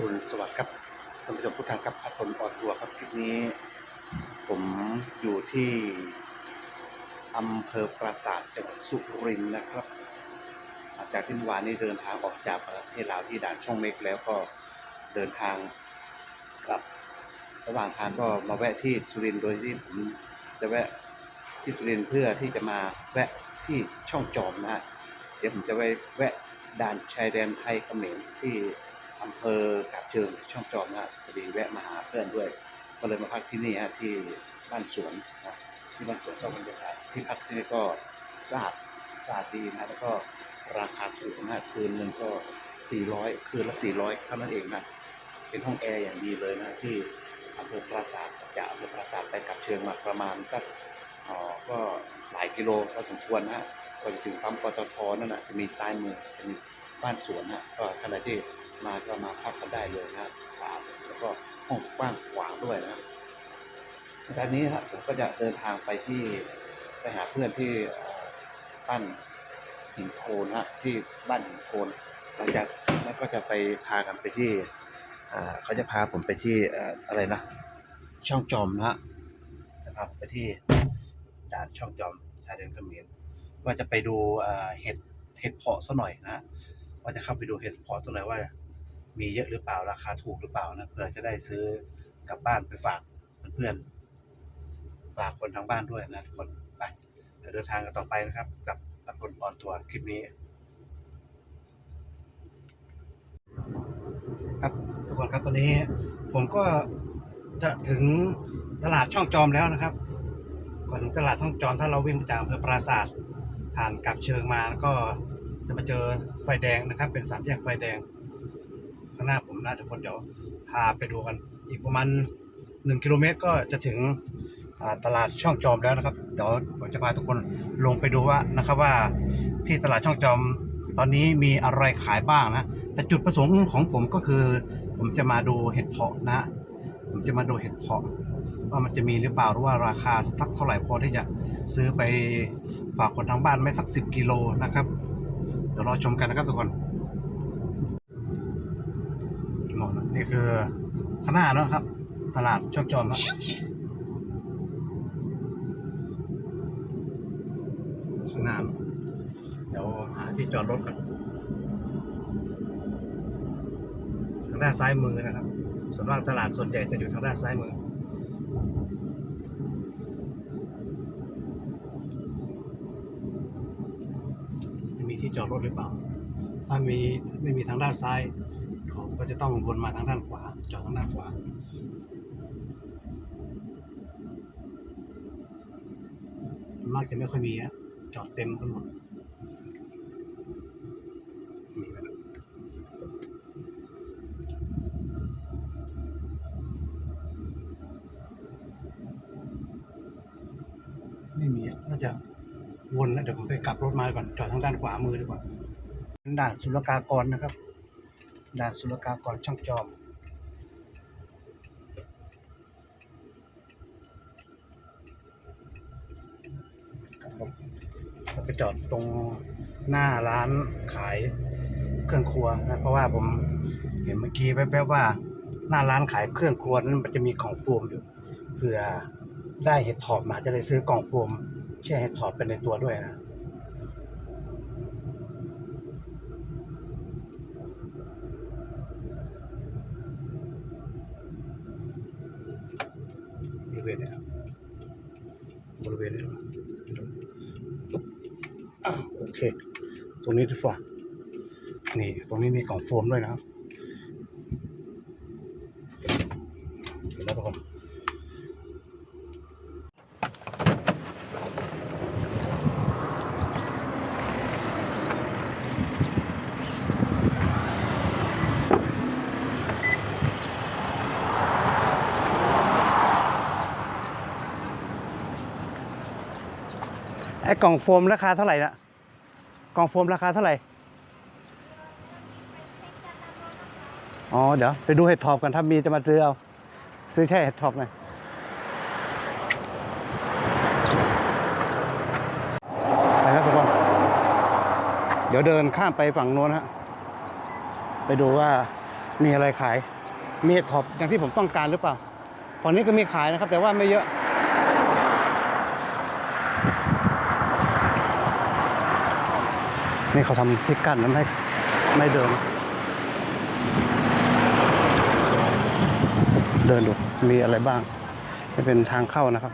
รุณสวัสดิ์ครับท่านผู้ชมผู้ทางครับพัดผลออนทัวครับคลิปนี้ ผมอยู่ที่อำเภอปราสาทจังหวัดสุรินทร์นะครับหลังจากที่เมื่อวานนี้เดินทางออกจากประเทศลาวที่ด่านช่องเม็กแล้วก็เดินทางกลับ ระหว่างทางก็มาแวะที่สุรินทร์โดยที่ผมจะแวะที่สุรินทร์เพื่อที่จะมาแวะที่ช่องจอมนะฮะเดี๋ยวผมจะไปแวะด่านชายแดนไทยเขมรที่ อำเภอกาบเชิงช่องจอมนะฮะพอดีแวะมาหาเพื่อนด้วย ก็เลยมาพักที่นี่ฮะที่บ้านสวนนะที่บ้านสวนก็บรรยากาศที่พักที่นี่ก็สะอาดสะอาดดีนะแล้วก็ราคาถูกนะคืนหนึ่งก็ 400 คืนละ 400เท่านั้นเองนะเป็นห้องแอร์อย่างดีเลยนะที่อำเภอปราสาทจากอำเภอปราสาทไปกับเชิงมาประมาณสักอ๋อก็หลายกิโลพอสมควรนะฮะก่อนจะถึงปั๊มปตทนั่นนะจะมีซ้ายมือจะมีบ้านสวนนะก็ท่านใดที่ มาก็มาพักกันได้เลยนะขวาแล้วก็ห้องกว้างขวางด้วยนะตอนนี้ฮะผมก็จะเดินทางไปที่ไปหาเพื่อนที่บ้านหินโคนฮะที่บ้านหินโคนหลังจากนั้นก็จะไปพากันไปที่อ่าเขาจะพาผมไปที่อะไรนะ ช่องจอมนะฮะจะพาไปที่ด่านช่องจอมชายแดนเขมรว่าจะไปดูเห็ดเห็ดเพาะซะหน่อยนะฮะว่าจะเข้าไปดูเห็ดเพาะซะหน่อยว่า มีเยอะหรือเปล่าราคาถูกหรือเปล่านะเพื่อจะได้ซื้อกลับบ้านไปฝากเพื่อนๆฝากคนทางบ้านด้วยนะทุกคนไปเดินทางกันต่อไปนะครับ กับพัดพลออนทัวร์คลิปนี้ ครับทุกคนครับตอนนี้ ผมก็จะถึงตลาดช่องจอมแล้วนะครับ ก่อนถึงตลาดช่องจอมถ้าเราวิ่งจากอำเภอปราศาสตร์ผ่านกับเชิงมาแล้วก็จะมาเจอไฟแดงนะครับ เป็นสามแยกไฟแดง ข้างหน้าผมนะทุกคนเดี๋ยวพาไปดูกัน อีกประมาณหนึ่งกิโลเมตรก็จะถึงตลาดช่องจอมแล้วนะครับ เดี๋ยวผมจะพาทุกคนลงไปดูว่านะครับว่าที่ตลาดช่องจอมตอนนี้มีอะไรขายบ้างนะ แต่จุดประสงค์ของผมก็คือ ผมจะมาดูเห็ดเพาะนะผมจะมาดูเห็ดเพาะว่ามันจะมีหรือเปล่าหรือว่าราคาสักเท่าไหร่พอที่จะซื้อไปฝากคนทางบ้านไม่สักสิบกิโลนะครับ เดี๋ยวรอชมกันนะครับทุกคน นี่คือข้างหน้าเนอะครับ ตลาดช่องจอมนะข้างหน้าเดี๋ยวหาที่จอดรถก่อนทางด้านซ้ายมือนะครับ ส่วนมากตลาดส่วนใหญ่จะอยู่ทางด้านซ้ายมือจะมีที่จอดรถหรือเปล่า ถ้ามีไม่มีทางด้านซ้าย ก็จะต้องวนมาทางด้านขวาจอดทางด้านขวามากจะไม่ค่อยมีฮะจอดเต็มกันหมดไม่มีอะน่าจะวนแล้วเดี๋ยวผมไปกลับรถมาก่อนจอดทางด้านขวามือดีกว่าด่านศุลกากรนะครับ ด่านศุลกากรช่องจอมเราไปจอดตรงหน้าร้านขายเครื่องครัวนะเพราะว่าผมเห็นเมื่อกี้แวบๆว่า หน้าร้านขายเครื่องครัวนั้นมันจะมีกล่องโฟมอยู่เผื่อได้เห็ดถอบมาจะได้ซื้อกล่องโฟมแช่เห็ดถอบเป็นในตัวด้วยนะ บริเวณเนี้ครับ บริเวณนี้โอเค ตรงนี้ดีกว่า นี่ ตรงนี้มีกล่องโฟมด้วยนะครับเห็นแล้วทุกคนไอ้ กล่องโฟมราคาเท่าไหร่นะกล่องโฟมราคาเท่าไหร่ อ๋อ เดี๋ยว ไปดูเห็ดถอบกันถ้ามีจะมาซื้อเอา ซื้อแช่เห็ดถอบหน่อยไปครับทุกคนเดี๋ยวเดินข้ามไปฝั่งโน้นฮะ ไปดูว่ามีอะไรขาย มีเห็ดถอบอย่างที่ผมต้องการหรือเปล่าฝั่งนี้ก็มีขายนะครับ แต่ว่าไม่เยอะ นี่เขาทำที่กั้นนั้นให้ไม่เดิน เดินดูมีอะไรบ้างนี่เป็นทางเข้านะครับ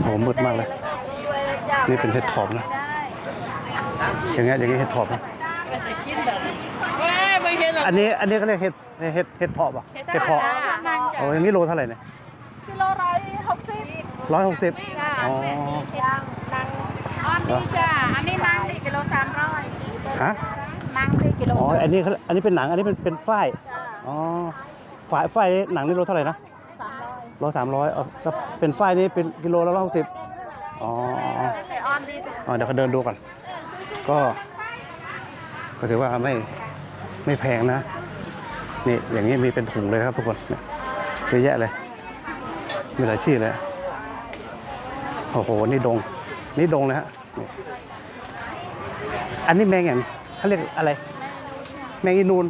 โหมืดมากเลย นี่เป็นเห็ดถอบนะ อย่างเงี้ยอย่างเงี้ยเห็ดถอบนะอันนี้อันนี้ก็เรียกเห็ดเห็ดเห็ดเพาะป่ะเห็ดเพาะโอ้อย่างนี้โลเท่าไหร่เนี่ยกิโลร้อยหกสิบร้อยหกสิบจ้าอ๋อ ยังนังอ๋อนี่จ้าอันนี้นังนี่กิโลสามร้อยฮะนังนี่กิโลอ๋ออันนี้เขาอันนี้เป็นหนังอันนี้เป็นเป็นฝ้ายอ๋อฝ้ายฝ้ายหนังนี่โลเท่าไหร่นะสามร้อยโลสามร้อยอ๋อถ้าเป็นฝ้ายนี่เป็นกิโลละร้อยหกสิบอ๋อแต่ออนดีจ้ะอ๋อเดี๋ยวเขาเดินดูก่อนก็ก็ถือว่าไม่ไม่แพงนะนี่อย่างนี้มีเป็นถุงเลยครับทุกคนเนี่ยเยอะแยะเลยมีหลายชื่อเลยโอ้โหนี่ดง นี่ดงเลยฮะนี่ อันนี้แมงอย่างเขาเรียกอะไร แมงอีนูน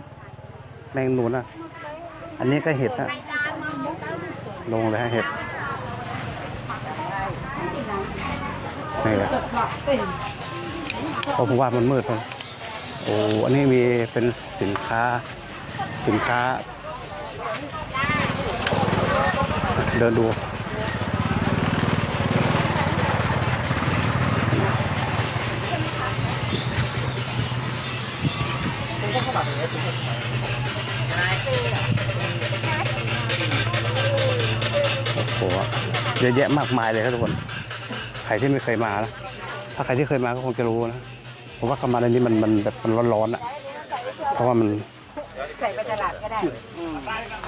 แมงนูนนะอันนี้ก็เห็ดนะลงเลยฮะเห็ดนี่แหละเพราะผมว่ามันมืดไปโอ้อันนี้มีเป็นสินค้าสินค้า เดินดู หเยอะแยะมากมายเลยครับทุกคน ใครที่ไม่เคยมานะ ถ้าใครที่เคยมาก็คงจะรู้นะผมว่าเข้ามาในนี้มันมันแบบมันร้อนๆอะ เพราะว่ามันใส่ไปตลาดก็ได้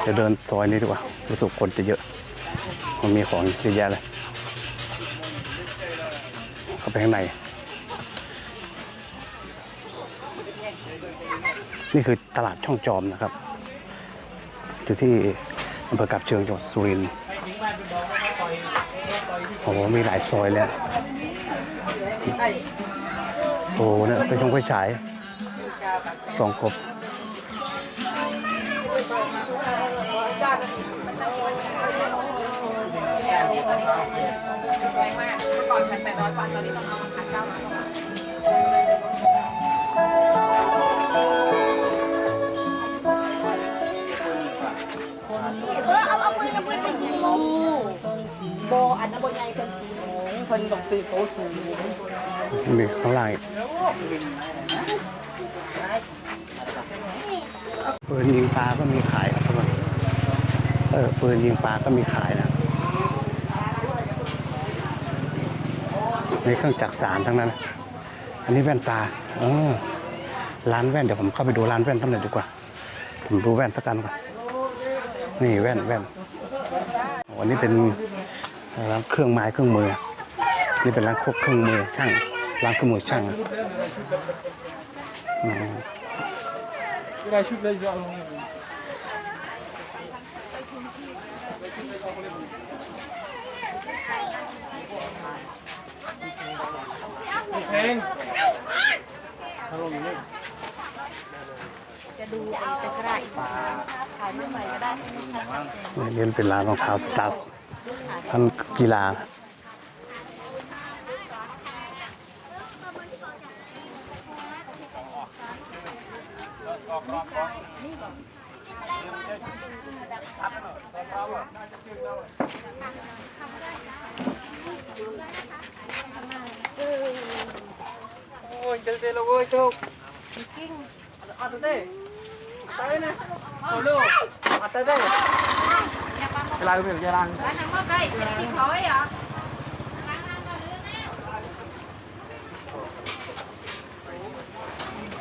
จะเดินซอยนี้ดีกว่า รู้สึกคนจะเยอะ มันมีของเยอะแยะเลย เข้าไปข้างใน นี่คือตลาดช่องจอมนะครับ อยู่ที่อำเภอกับเชิงจังหวัดสุรินทร์ โอ้โหมีหลายซอยเลยโอ้โหเนี่ยไปชงไปฉายสองกบก่อนพันแปดร้อยกว่าตอนนี้ต้องเอามาขายเก้าร้อยกว่า โงคนต้องซื้อโตสูงมีข้างล่างอีกปืนยิงปลาก็มีขายครับทุกคนเออปืนยิงปลาก็มีขายนะนี่เครื่องจักรสารทั้งนั้น อันนี้แว่นตาเออร้านแว่นเดี๋ยวผมเข้าไปดูร้านแว่นตั้งหน่อยดีกว่า ผมดูแว่นสักกันก่อนนี่แว่นแว่นวันนี้เป็นร้านเครื่องไม้เครื่องมือ นี่เป็นร้านพวกเครื่องมือช่างร้านเครื่องมือช่างอะอ๋อจะดูไปจะกระไรขายไม่ใหม่ก็ได้นี่เป็นร้านรองเท้าสตาร์ท่านกีฬา Ôi, chơi chơi là vui không? Kinh. À, tới đây. Tới nè. Ở đâu? À, tới đây. Cái lai của mình là cái lan. Cái này mất cây, cái này chỉ thổi à.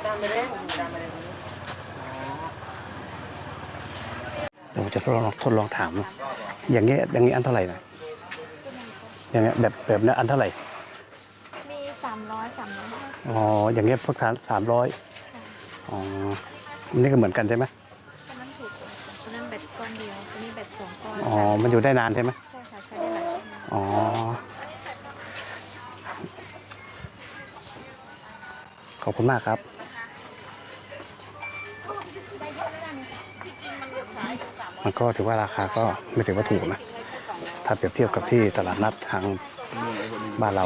Đang đấy. ทดลองทดลองถามนะอย่างเงี้ยอย่างงี้อันเท่าไหร่นะอย่างเงี้ยแบบแบบเนี้ยอันเท่าไหร่มีสามร้อยสามร้อยห้าสิบอ๋ออย่างเงี้ยพวกสามสามร้อยอ๋อนี่ก็เหมือนกันใช่ไหมอันนั้นถูกกว่าอันนั้นแบตก้อนเดียวอันนี้แบตสองก้อนอ๋อมันอยู่ได้นานใช่ไหมใช่ค่ะใช้ได้หลายชั่วโมงอ๋อขอบคุณมากครับ มันก็ถือว่าราคาก็ไม่ถือว่าถูกนะ ถ้าเปรียบเทียบกับที่ตลาดนัดทางบ้านเรา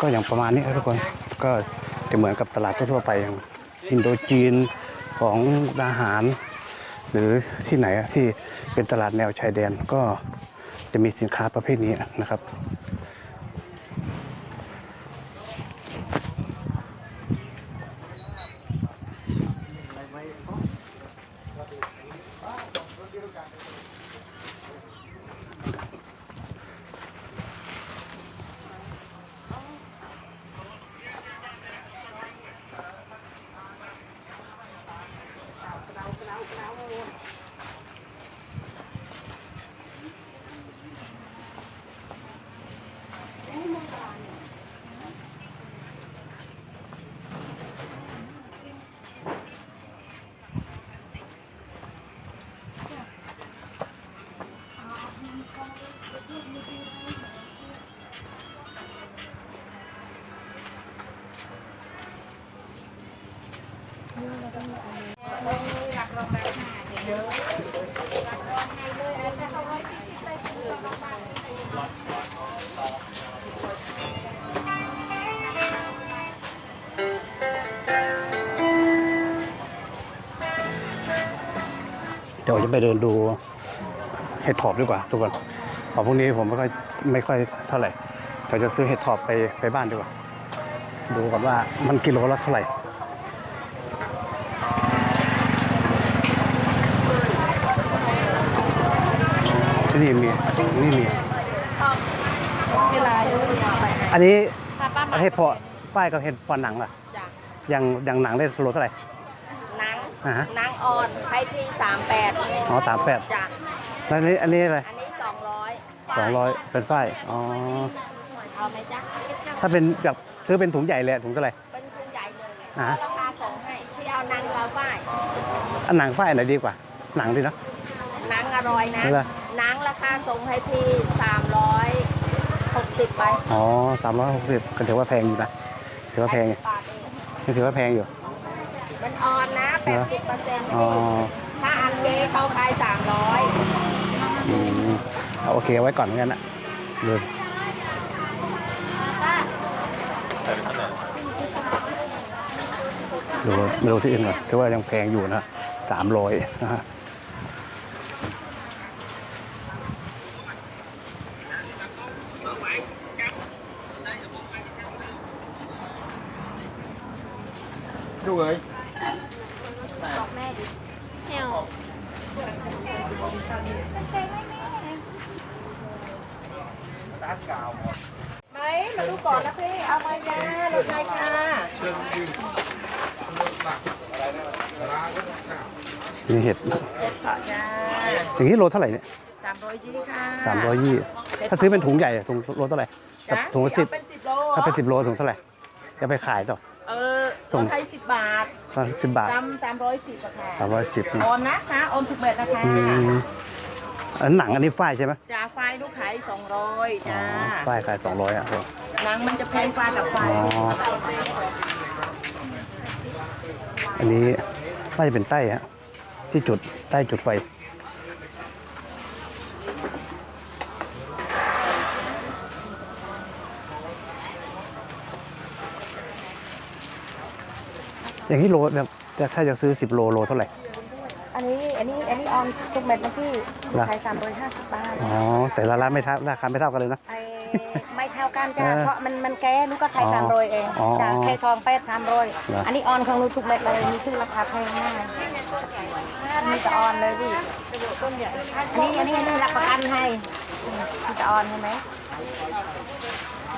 ก็อย่างประมาณนี้ครับทุกคนก็จะเหมือนกับตลาดทั่วไปอย่างอินโดจีนของอาหาร หรือที่ไหนที่เป็นตลาดแนวชายแดนก็จะมีสินค้าประเภทนี้นะครับ ไปเดินดูเห็ดถอบดีกว่า ทุกคนเพราะพวกนี้ผมไม่ค่อยไม่ค่อยเท่าไหร่เดี๋ยวจะซื้อเห็ดถอบไปไปบ้านดีกว่า ดูก่อนว่ามันกิโลละเท่าไหร่ที่นี่มีนี่มีเวลาดูไปอันนี้ถ้าป้ามาเห็ดเพาะฝ้ายกับเห็ดเพาะหนังล่ะจ้ะอย่างอย่างหนังได้โลเท่าไหร่หนัง อ่าฮะหนังอ่อนไทยพีสามแปดอ๋อสามแปดจ้ะแล้วอันนี้อันนี้อะไรอันนี้สองร้อยสองร้อยเป็นฝ้ายอ๋อเอาไหมจ๊ะถ้าเป็นแบบซื้อเป็นถุงใหญ่เลยถุงเท่าไหร่ เป็นทุนใหญ่เลยอ่า ราคาส่งให้ที่เอาหนังเราฝ้ายอันหนังฝ้ายไหนดีกว่า หนังดีเนอะหนังอร่อยนะเหรอหนังราคาส่งให้พี่สามร้อยหกสิบไปอ๋อสามร้อยหกสิบก็ถือว่าแพงอยู่นะถือว่าแพงอยู่บาทเองก็ถือว่าแพงอยู่ มันอ่อนนะแปดสิบเปอร์เซ็นต์อ๋อถ้าอันเจเขาขายสามร้อยอืมเอาโอเคเอาไว้ก่อนงั้นนะเลยดูไม่รู้ที่อื่นก่อนถือว่ายังแพงอยู่นะสามร้อยนะฮะดูเลย บอกแม่ดิเหี่ยวไหมมาดูก่อนนะพี่ เอามาจ้าลดไงค่ะนี่เห็ดจ้าอย่างนี้โลเท่าไหร่เนี่ยสามร้อยจีค่ะสามร้อยยี่ถ้าซื้อเป็นถุงใหญ่อะถุงโลเท่าไหร่กับถุงละสิบเป็นสิบโลถ้าเป็นสิบโลถุงเท่าไหร่จะไปขายต่อ ส่ลงดให้สิบบาทสิบบาทจำสามร้อยสิบอะค่ะสามร้อยสิบออมนะคะออมถูกเม็ดนะคะอืมอันหนังอันนี้ฝ้ายใช่ไหมจ้าไฟลูกขายสองร้อยอ๋อจ้าฝ้ายขายสองร้อยอะหนังมันจะแพงกว่ากับไฟอ๋ออันนี้น่าจะเป็นใต้ฮะที่จุดใต้จุดไฟ อย่างนี้โลแบบแต่ถ้าจะซื้อสิบโลโลเท่าไหร่ อันนี้อันนี้อันนี้ออมถูกเม็ดนะพี่เหรอขายสามร้อยห้าสิบบาทอ๋อแต่ละร้านไม่เท่าราคาไม่เท่ากันเลยนะ ไอ้ไม่เท่ากันจ้าเออเพราะมันมันแก้ลูกก็ขายอ๋อสามร้อยเองอ๋อจ้าแค่ซองแปดสามร้อยเหรออัอันนี้ออนของหนูถูกเม็ดเลยมีชื่อราคาแพงมากมีแต่ออนเลยพี่อันนี้อันนี้อันนี้รับประกันให้อืมมีแต่ออนใช่ไหม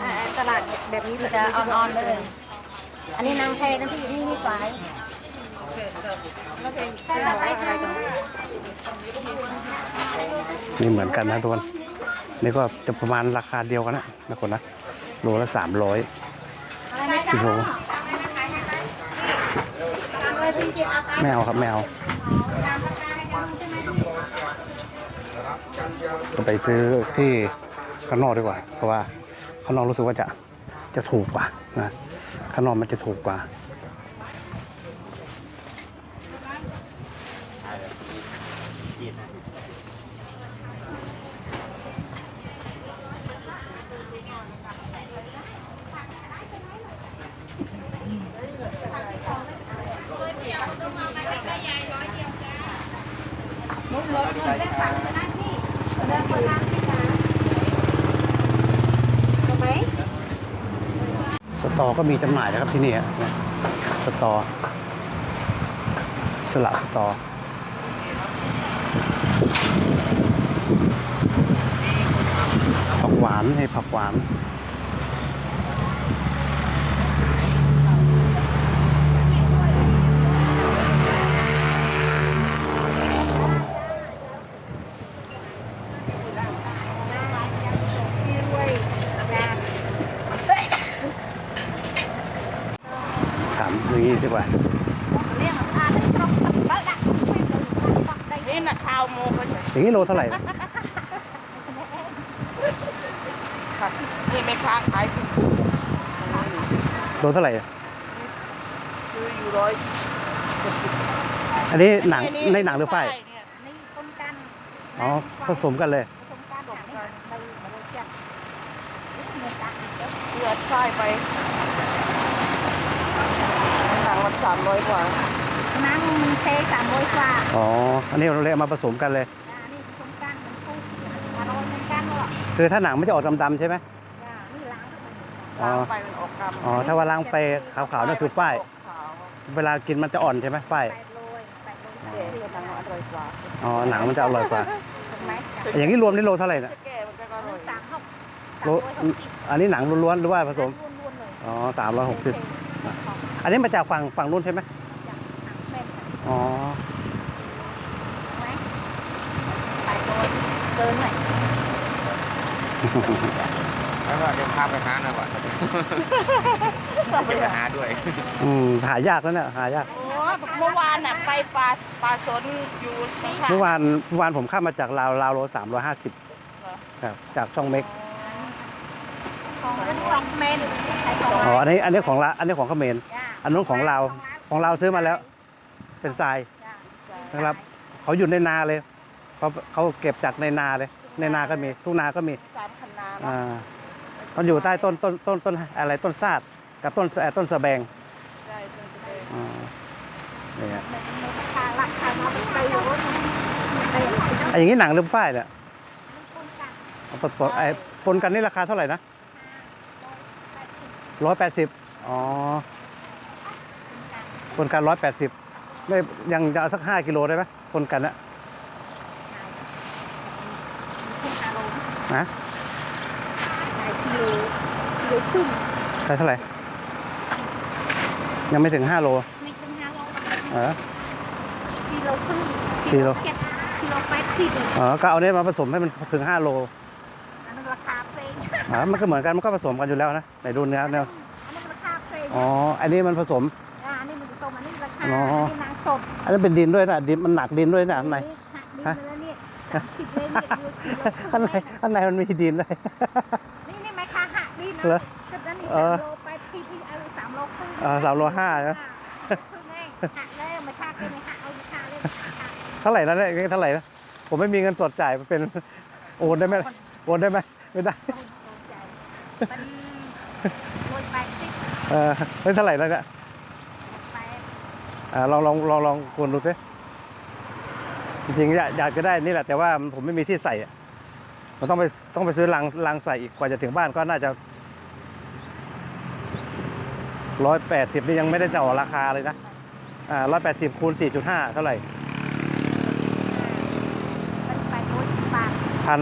อ่าตลาดแบบนี้มันจะออนออนๆเลย อันนี้นางเทนะพี่นี่นี่ฝายนี่เหมือนกันนะทุกคนนี่ก็จะประมาณราคาเดียวกันนะนะคนนะโลละสามร้อยสิบโลไม่เอาครับไม่เอาจะไปซื้อที่ข้างนอกดีกว่า เพราะว่าข้างนอกรู้สึกว่าจะ จะถูกกว่านะข้างนอกมันจะถูกกว่า ส ตอก็มีจำหน่ายนะครับที่นี่ฮะสตอ สละสตอผักหวานให้ผักหวาน ถามอย่างนี้ดีกว่า นี่นะข้าวโมกัน อย่างนี้โลเท่าไหร่นะนี่ไม่ค้าขายคือโลเท่าไหร่อะอยู่ร้อยอันนี้หนังในหนังหรือฝ้ายนี่คนกันอ๋อผสมกันเลย ผสมกันอย่างนี้ไปมาเลยจ้ะนี่เงินตังค์อีกแล้วเลือดใช่ไปทางละสามร้อยกว่าน้ำมันเทสามร้อยกว่า อ๋อ อันนี้เราเลยเอามาผสมกันเลย คือถ้าหนังมันจะออกดำๆใช่ไหม จ้านี่ล้างอ๋อล้างไปมันออกกำอ๋อถ้าว่าล้างไปขาวๆนั่นคือฝ้าย ขาวเวลากินมันจะอ่อนใช่ไหมฝ้ายแปดโลยแปดโลยเด็ดทางอร่อยกว่าอ๋อหนังมันจะอร่อยกว่า ถูกไหมจ้ะอย่างนี้รวมนี่โลเท่าไหร่นะจะแก่มันจะออันร่นี้อยสามหกโลสามร้อยหกสิบอันนี้หนังล้วนๆหรือว่าผสมล้วนๆเลยอ๋อสามร้อยหกสิบของอันนี้มาจากฝั่งฝั่งนู้นใช่ไหมจากถังแม่นค่ะ อ๋อถูกไหมแปดโลยเกินหน่อย แล้วก็เดี๋ยวพาไปหาหน่อยว่ะจะไปหาด้วย อืมหายากแล้วเนี่ยหายาก โอ้เมื่อวานน่ะไปปลาปลาสนอยู่ที่ค่ะเมื่อวานเมื่อวานผมข้ามมาจากลาวลาวโลสามร้อยห้าสิบครับจากช่องเม็กของของเมนใช้ของอ๋ออันนี้อันนี้ของละอันนี้ของเขมรจ้ะอันนู้นของเราของเราซื้อมาแล้ว เป็นทรายจ้ะนะครับเขาอยู่ในนาเลยเขาเขาเก็บจากในนาเลย ในนาก็มีทุกนาก็มีสามคันนาอ่าเนาะมันอยู่ใต้ต้นต้นต้นต้นอะไรต้นซาดกับต้นเอ่อต้นสะแบงใช่เป็นไปได้อ่าเนี่ยมันมันราคาราคามาเป็นไปอยู่ว่ามันไปอยู่ที่ไอ้อย่างนี้หนังหรือฝ้ายเนี่ยคนกันเอาปนปนไอ้ปนกันนี่ราคาเท่าไหร่นะร้อยแปดสิบอ๋อปนกันร้อยแปดสิบไม่ยังจะเอาสักห้ากิโลได้ไหมปนกันนะ คุณคาโล นะนายกิโลกิโลครึ่งใช่เท่าไหร่ ยังไม่ถึงห้าโล ไม่ถึงห้าโลเออกิโลครึ่งกิโลเจ็ดกิโลแปดสิบเลยเออก็เอาเนี่ยมาผสมให้มันถึงห้าโลอันนั้นราคาเพลงอ่ามันก็เหมือนกันมันก็ผสมกันอยู่แล้วนะไหนดูเนื้อเนื้ออันนั้นราคาเพลงอ๋อ อันนี้มันผสมอ่าอันนี้มันจะตรงอันนี้ราคาอ๋ออันนี้นางสดอันนั้นเป็นดินด้วยนะดินมันหนักดินด้วยนะข้างในหักดินมา แล้วเนี่ยสามสิบเลยเนี่ยดูกิโลครึ่งข้างในข้างในมันมีดินเลย นี่นี่ไม่ค่าหักดินเหรนะอก็นั่นนี่เอสามอโลไปที่ที่เอาสามโลครึ่งอ่าสามโลห้านะ ครึ่งเองหักแล้วไม่ค่าเป็นไม่หักเอาค่าเลยหักเท่าไหร่นะเนี่ยเท่าไหร่นะผมไม่มีเงินสดจ่ายเป็นโอนได้ไหมโอนได้ไหมไม่ได้โดนใจมันรวยไปสิเออเฮ้ยเท่าไหร่แล้วเนี่ยไปอ่าลองลองลองลองคูณดูสิ จริงๆอยากอยากจะได้นี่แหละแต่ว่าผมไม่มีที่ใส่อะมันต้องไปต้องไปซื้อลังลังใส่อีกกว่าจะถึงบ้านก็น่าจะร้อยแปดสิบนี่ยังไม่ได้จะออกราคาเลยนะ อ่าร้อยแปดสิบคูณสี่จุดห้าเท่าไหร่มันไปร้อยสิบบาทพัน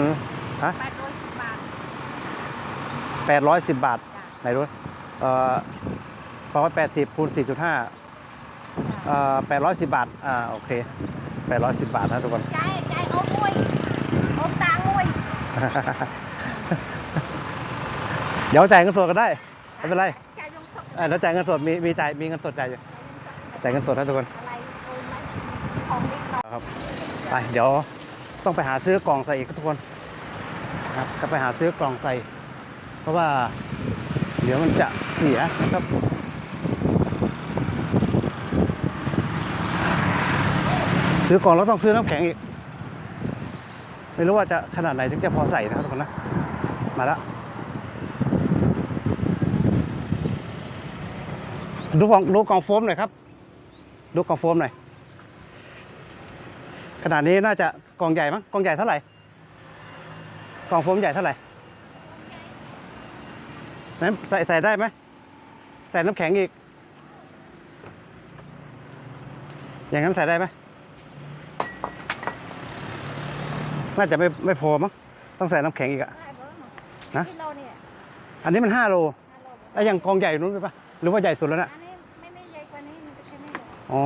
ฮะไปร้อยสิบบาทแปดร้อยสิบบาทจ้ะไหนดูเอ่อร้อยแปดสิบคูณสี่จุดห้าเอ่อแปดร้อยสิบบาท อ่า โอเค แปดร้อยสิบบาทนะทุกคน ใจใจเอามวยเอาตางมวยเดี๋ยวจ่ายเงินสดก็ได้ไม่เป็นไรใจลงศพอ่าเดี๋ยวจ่ายเงินสดมีมีจ่ายมีเงินสดจ่ายอยู่จ่ายเงินสดนะทุกคนอะไรโอนไหมของเล็กน้อยครับไปเดี๋ยวต้องไปหาซื้อกล่องใส่อีกครับทุกคนนะครับก็ไปหาซื้อกล่องใส่ เพราะว่า เดี๋ยวมันจะเสียนะครับ ซื้อกล่องแล้วต้องซื้อน้ำแข็งอีก ไม่รู้ว่าจะขนาดไหนถึงจะพอใส่นะครับทุกคนนะ มาแล้วดูกล่องดูกล่องโฟมหน่อยครับ ดูกล่องโฟมหน่อย ขนาดนี้น่าจะกล่องใหญ่มั้งกล่องใหญ่เท่าไหร่ กล่องโฟมใหญ่เท่าไหร่ใส่ใส่ได้ไหมใส่น้ำแข็งอีก อย่างนั้นใส่ได้ไหม น่าจะไม่ไม่พอมั้งต้องใส่น้ำแข็งอีกอะฮะกิโลเนี่ยอันนี้มันห้าโลห้าโลแล้วอย่างกองใหญ่นู้นไปปะหรือว่าใหญ่สุดแล้วนะอันนี้ไม่ไม่ใหญ่กว่านี้มันจะแค่นี้เหรออ๋อ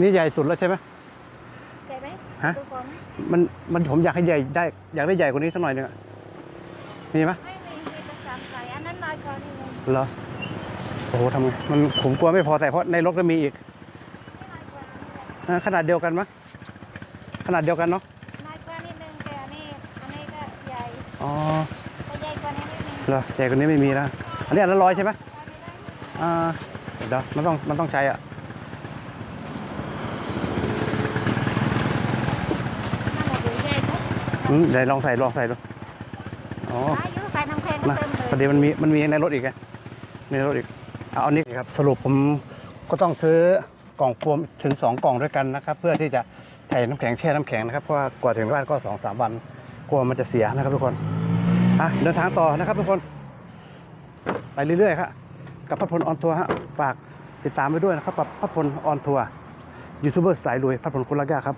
นี่ใหญ่สุดแล้วใช่ไหมใหญ่ไหมฮะดูก่อนมันมันผมอยากให้ใหญ่ได้อยากได้ใหญ่กว่านี้สักหน่อยหนึงอะมีไหมไม่มีมีแต่สามสายอันนั้นน้อยกว่านี้เลยเหรอโอ้โหทำไงมันผมกลัวไม่พอแต่เพราะในรถก็มีอีกน้อยกว่านี้แหละ อ่าขนาดเดียวกันมั้ยขนาดเดียวกันเนาะ น้อยกว่านิดนึงแต่อันนี้อันนี้ก็ใหญ่ อ๋อแต่ใหญ่กว่านี้นิดนึงเหรอใหญ่กว่านี้ไม่มีแล้วอันนี้อันละร้อยใช่ไหมอ่าเดี๋ยวมันต้องมันต้องใช้อะนั่นแหละดูใหญ่ปุ๊บอืมเดี๋ยวลองใส่ลองใส่ดูอ๋ออายุใส่น้ำแข็งนะเต็มเลยพอดีมันมีมันมีในรถอีกไงมีในรถอีกเอาเอานี่ครับสรุปผมก็ต้องซื้อกล่องโฟมถึง 2 กล่องด้วยกันนะครับ เพื่อที่จะใส่น้ำแข็งแช่น้ำแข็งนะครับเพราะว่ากว่าถึงบ้านก็2อสามวันก ลัวมันจะเสียนะครับทุกคนอะเดินทางต่อนะครับทุกคน ไปเรื่อยๆครับกับพัดพลออนทัวร์ฮะฝากติดตามไปด้วยนะครับกับพัดพลออนทัวร์ยูทูบเบอร์สายรวยพัดพลคุณลักยาครับ